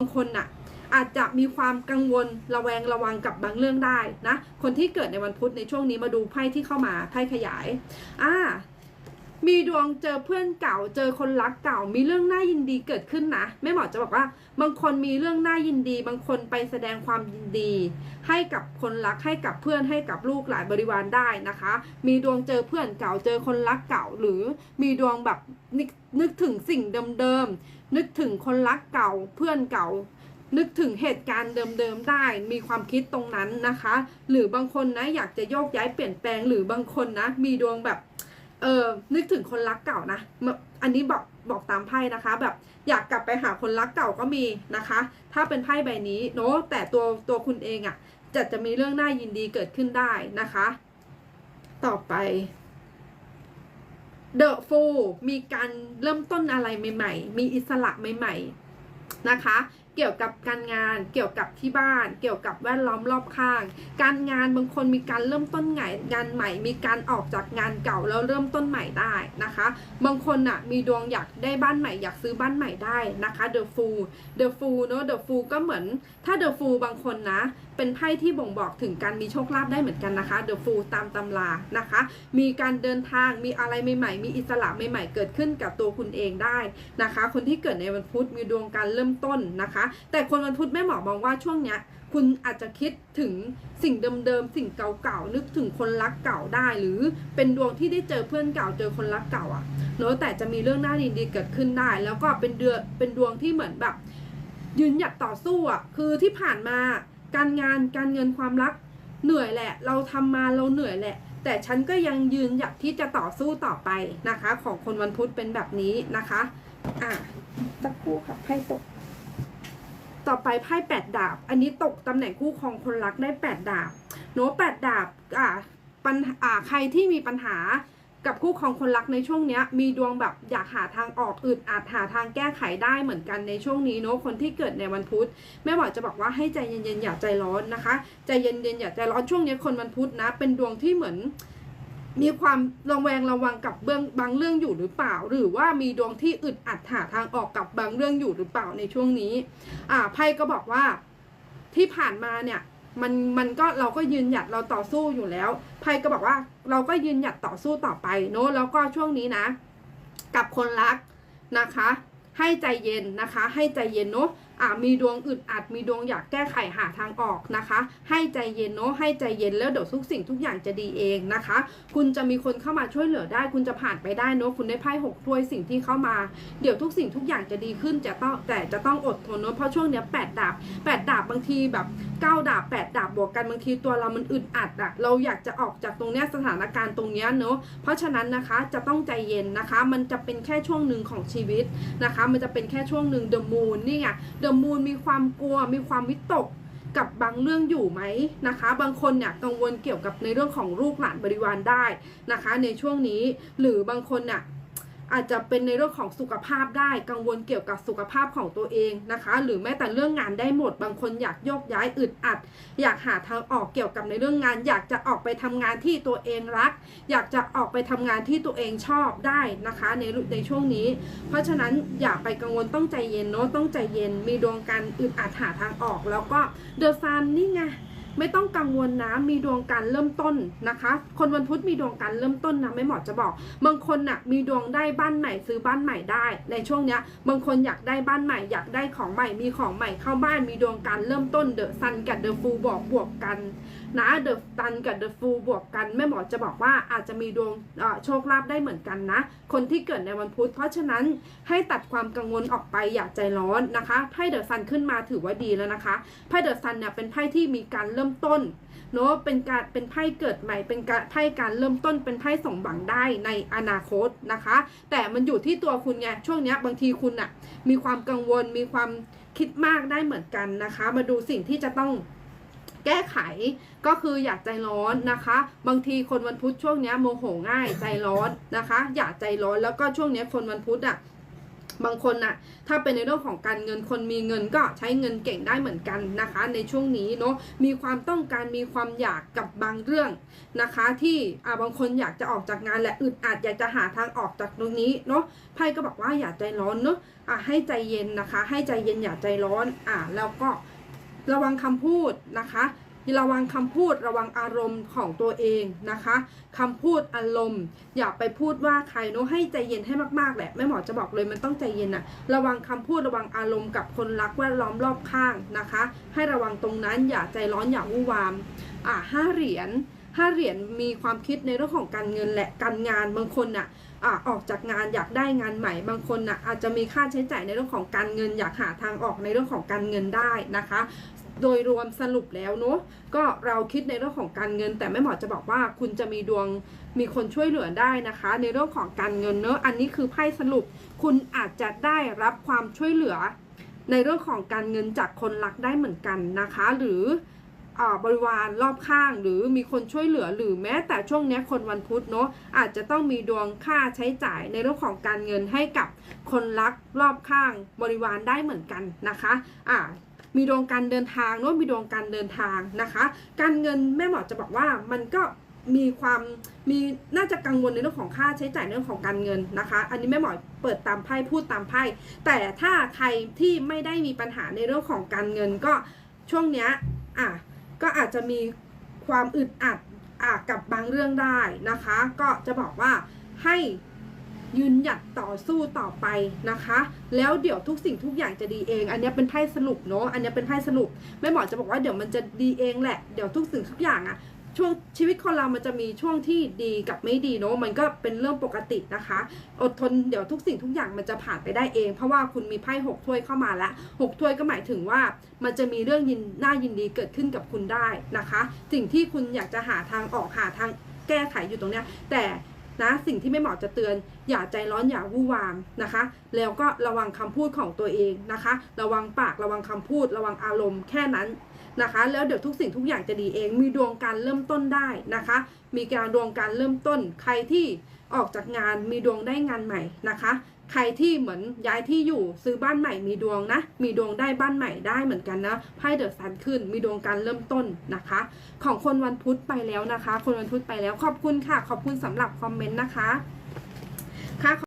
บางคนน่ะอาจจะมีความกังวลระแวงระวังกับบางเรื่องได้นะ คนที่เกิดในวันพุธในช่วงนี้มาดูไพ่ที่เข้ามาไพ่ขยายอ่ามีดวงเจอเพื่อนเก่าเจอคนรักเก่า มีเรื่องน่ายินดีเกิดขึ้นนะแม่หมอจะบอกว่า บางคนมีเรื่องน่ายินดี บางคนไปแสดงความยินดี ให้กับคนรักให้กับเพื่อนให้กับลูกหลานบริวารได้นะคะ มีดวงเจอเพื่อนเก่าเจอคนรักเก่า หรือมีดวงแบบนึกนึกถึงสิ่งเดิม นึกถึงคนรักเก่าเพื่อนเก่า นึกถึงเหตุการณ์เดิมๆได้ มีความคิดตรงนั้นนะคะ หรือบางคนนะอยากจะโยกย้ายเปลี่ยนแปลงหรือบางคนนะ มีดวงแบบเออนึกถึงคนรักเก่านะออันนี้บอกบอกตามไพ่นะคะ แบบอยากกลับไปหาคนรักเก่าก็มีนะคะ ถ้าเป็นไพ่ใบนี้เนาะแต่ตัวตัวคุณเองอะ่ะจะจะมีเรื่องน่ายินดีเกิดขึ้นได้นะคะ ต่อไป เดอะฟูมีการเริ่มต้นอะไรใหม่ ๆ มีอิสระใหม่ ๆ นะคะ เกี่ยวกับการงาน เกี่ยวกับที่บ้าน เกี่ยวกับแวดล้อมรอบข้าง การงานบางคนมีการเริ่มต้นงานงานใหม่ มีการออกจากงานเก่าแล้วเริ่มต้นใหม่ได้นะคะ บางคนน่ะมีดวงอยากได้บ้านใหม่ อยากซื้อบ้านใหม่ได้นะคะ The Fool The Fool เนอะ The Fool ก็เหมือน ถ้า The Fool บางคนนะเป็นไพ่ที่บ่งบอกถึงการมีโชคลาภได้เหมือนกันนะคะ The Fool ตามตำรานะคะ มีการเดินทางมีอะไรใหม่ๆ มีอิสระใหม่ๆ เกิดขึ้นกับตัวคุณเองได้นะคะ คนที่เกิดในวันพุธมีดวงการเริ่มต้นนะคะแต่คนวันพุธแม่หมอมองว่าช่วงเนี้ยคุณอาจจะคิดถึงสิ่งเดิมๆ สิ่งเก่าๆ นึกถึงคนรักเก่าได้ หรือเป็นดวงที่ได้เจอเพื่อนเก่าเจอคนรักเก่าอะเนอะแต่จะมีเรื่องน่าดีๆเกิดขึ้นได้ แล้วก็เป็นเดือนเป็นดวงที่เหมือนแบบ ยืนหยัดต่อสู้อะคือที่ผ่านมาการงานการเงินความรักเหนื่อยแหละ เราทำมาเราเหนื่อยแหละ แต่ฉันก็ยังยืนหยัดที่จะต่อสู้ต่อไปนะคะ ของคนวันพุธเป็นแบบนี้นะคะ อะสักครู่ค่ะไพ่ตก ต่อไปไพ่แปดดาบ อันนี้ตกตำแหน่งคู่ครองคนรักได้แปดดาบโน้แปดดาบอ่าปัญหาอ่าใครที่มีปัญหากับคู่ครองคนรักในช่วงเนี้ย มีดวงแบบอยากหาทางออกอึดอาจหาทางแก้ไขได้เหมือนกันในช่วงนี้เนาะคนที่เกิดในวันพุธแม่หมอจะบอกว่าให้ใจเย็นๆอย่าใจร้อนนะคะ ใจเย็นๆอย่าใจร้อนช่วงนี้คนวันพุธนะ เป็นดวงที่เหมือน มีความระแวงระวังกับเบื้องบางเรื่องอยู่หรือเปล่า หรือว่ามีดวงที่อึดอัดหาทางออกกับบางเรื่องอยู่หรือเปล่าในช่วงนี้ อ่าไพ่ก็บอกว่าที่ผ่านมาเนี่ยมันมันก็เราก็ยืนหยัดเราต่อสู้อยู่แล้วไพ่ก็บอกว่าเราก็ยืนหยัดต่อสู้ต่อไปเนอะแล้วก็ช่วงนี้นะ กับคนรักนะคะ ให้ใจเย็นนะคะ ให้ใจเย็นเนาะอ่ามีดวงอึดอัด มีดวงอยากแก้ไขหาทางออกนะคะ ให้ใจเย็นเนาะให้ใจเย็นแล้วเดี๋ยวทุกสิ่งทุกอย่างจะดีเองนะคะ คุณจะมีคนเข้ามาช่วยเหลือได้ คุณจะผ่านไปได้เนาะคุณได้ไพ่หกถ้วยสิ่งที่เข้ามา เดี๋ยวทุกสิ่งทุกอย่างจะดีขึ้นจะต้องแต่จะต้องอดทนเนาะเพราะช่วงเนี้ยแปดดาบแปดดาบบางทีแบบ เก้าดาบแปดดาบบวกกันบางทีตัวเรามันอึดอัดอะเราอยากจะออกจากตรงเนี้ยสถานการณ์ตรงเนี้ยเนอะเพราะฉะนั้นนะคะจะต้องใจเย็นนะคะ มันจะเป็นแค่ช่วงหนึ่งของชีวิตนะคะ มันจะเป็นแค่ช่วงหนึ่งเดอะมูนนี่ไงเดอะมูนมีความกลัวมีความวิตกกับบางเรื่องอยู่ไหมนะคะ บางคนเนี่ยกังวลเกี่ยวกับในเรื่องของลูกหลานบริวารได้นะคะ ในช่วงนี้หรือบางคนเนี่ย อาจจะเป็นในเรื่องของสุขภาพได้กังวลเกี่ยวกับสุขภาพของตัวเองนะคะ หรือแม้แต่เรื่องงานได้หมด บางคนอยากโยกย้ายอึดอัด อยากหาทางออกเกี่ยวกับในเรื่องงาน อยากจะออกไปทำงานที่ตัวเองรัก อยากจะออกไปทำงานที่ตัวเองชอบได้นะคะในในช่วงนี้ เพราะฉะนั้นอย่าไปกังวลต้องใจเย็นเนาะต้องใจเย็นมีดวงการอึดอัดหาทางออก แล้วก็เดอะซันนี่ไง ไม่ต้องกังวลนะมีดวงการเริ่มต้นนะคะ คนวันพุธมีดวงการเริ่มต้นนะไม่หมอจะบอก บางคนน่ะมีดวงได้บ้านใหม่ซื้อบ้านใหม่ได้ ในช่วงเนี้ยบางคนอยากได้บ้านใหม่อยากได้ของใหม่มีของใหม่เข้าบ้านมีดวงการเริ่มต้นเดอะซันกับเดอะฟูบอกบวกกันนะเดอะตันกับเดอะฟูบวกกันแม่หมอจะบอกว่าอาจจะมีดวงโชคลาภได้เหมือนกันนะ คนที่เกิดในวันพุธ เพราะฉะนั้นให้ตัดความกังวลออกไปอย่าใจร้อนนะคะไพ่เดอะซันขึ้นมาถือว่าดีแล้วนะคะไพ่เดอะซันเนี่ยเป็นไพ่ที่มีการเริ่มต้นเนาะเป็นการเป็นไพ่เกิดใหม่เป็นการไพ่การเริ่มต้นเป็นไพ่สมหวังได้ในอนาคตนะคะ แต่มันอยู่ที่ตัวคุณไงช่วงนี้บางทีคุณอะมีความกังวลมีความคิดมากได้เหมือนกันนะคะ มาดูสิ่งที่จะต้อง แก้ไขก็คืออย่าใจร้อนนะคะ บางทีคนวันพุธช่วงนี้โมโหง่ายใจร้อนนะคะ อย่าใจร้อนแล้วก็ช่วงนี้คนวันพุธอะบางคนน่ะถ้าเป็นในเรื่องของการเงินคนมีเงินก็ใช้เงินเก่งได้เหมือนกันนะคะ ในช่วงนี้เนาะมีความต้องการมีความอยากกับบางเรื่องนะคะ ที่อ่าบางคนอยากจะออกจากงานและอึดอัดอยากจะหาทางออกจากตรงนี้เนาะไพ่ก็บอกว่าอย่าใจร้อนเนาะอ่าให้ใจเย็นนะคะ ให้ใจเย็นอย่าใจร้อนอ่าแล้วก็ ระวังคำพูดนะคะระวังคำพูดระวังอารมณ์ของตัวเองนะคะคำพูดอารมณ์ อย่าไปพูดว่าใครเนาะให้ใจเย็นให้มากๆแหละแม่หมอจะบอกเลยมันต้องใจเย็นอะระวังคำพูดระวังอารมณ์กับคนรักแวดล้อมรอบข้างนะคะ ให้ระวังตรงนั้นอย่าใจร้อนอย่าวู่วามอ่าห้าเหรียญ ห้าเหรียญมีความคิดในเรื่องของการเงินและการงานบางคนน่ะอ่าออกจากงานอยากได้งานใหม่ บางคนน่ะอาจจะมีค่าใช้จ่ายในเรื่องของการเงิน อยากหาทางออกในเรื่องของการเงินได้นะคะ โดยรวมสรุปแล้วเนาะก็เราคิดในเรื่องของการเงิน แต่แม่หมอจะบอกว่าคุณจะมีดวงมีคนช่วยเหลือได้นะคะ ในเรื่องของการเงินเนอะอันนี้คือไพ่สรุป คุณอาจจะได้รับความช่วยเหลือ ในเรื่องของการเงินจากคนรักได้เหมือนกันนะคะ หรือ บริวารรอบข้าง หรือมีคนช่วยเหลือหรือแม้แต่ช่วงนี้คนวันพุธเนาะอาจจะต้องมีดวงค่าใช้จ่ายในเรื่องของการเงินให้กับคนรักรอบข้างบริวารได้เหมือนกันนะคะอ่ามีดวงการเดินทางเนอะมีดวงการเดินทางนะคะ การเงินแม่หมอจะบอกว่ามันก็มีความมีน่าจะกังวลในเรื่องของค่าใช้จ่ายเรื่องของการเงินนะคะ อันนี้แม่หมอเปิดตามไพ่พูดตามไพ่แต่ถ้าใครที่ไม่ได้มีปัญหาในเรื่องของการเงินก็ช่วงเนี้ยอะ ก็อาจจะมีความอึดอัดอะกับบางเรื่องได้นะคะ ก็จะบอกว่าให้ยืนหยัดต่อสู้ต่อไปนะคะ แล้วเดี๋ยวทุกสิ่งทุกอย่างจะดีเอง อันนี้เป็นไพ่สรุปเนาะอันนี้เป็นไพ่สรุปแม่หมอจะบอกว่าเดี๋ยวมันจะดีเองแหละเดี๋ยวทุกสิ่งทุกอย่างอะ ช่วงชีวิตคนเรามันจะมีช่วงที่ดีกับไม่ดีเนาะมันก็เป็นเรื่องปกตินะคะ อดทนเดี๋ยวทุกสิ่งทุกอย่างมันจะผ่านไปได้เอง เพราะว่าคุณมีไพ่หกถ้วยเข้ามาแล้วหกถ้วยก็หมายถึงว่า มันจะมีเรื่องยินน่ายินดีเกิดขึ้นกับคุณได้นะคะ สิ่งที่คุณอยากจะหาทางออกหาทางแก้ไขอยู่ตรงเนี้ยแต่นะสิ่งที่ไม่เหมาะจะเตือน อย่าใจร้อนอย่าวู่วามนะคะ แล้วก็ระวังคำพูดของตัวเองนะคะ ระวังปากระวังคำพูด ระวังอารมณ์แค่นั้น นะคะ แล้วเดี๋ยวทุกสิ่งทุกอย่างจะดีเอง มีดวงการเริ่มต้นได้นะคะ มีการดวงการเริ่มต้น ใครที่ออกจากงานมีดวงได้งานใหม่นะคะ ใครที่เหมือนย้ายที่อยู่ซื้อบ้านใหม่มีดวงนะ มีดวงได้บ้านใหม่ได้เหมือนกันนะไพ่เดอะซันขึ้น มีดวงการเริ่มต้นนะคะ ของคนวันพุธไปแล้วนะคะ คนวันพุธไปแล้วขอบคุณค่ะ ขอบคุณสำหรับคอมเมนต์นะคะค่ะ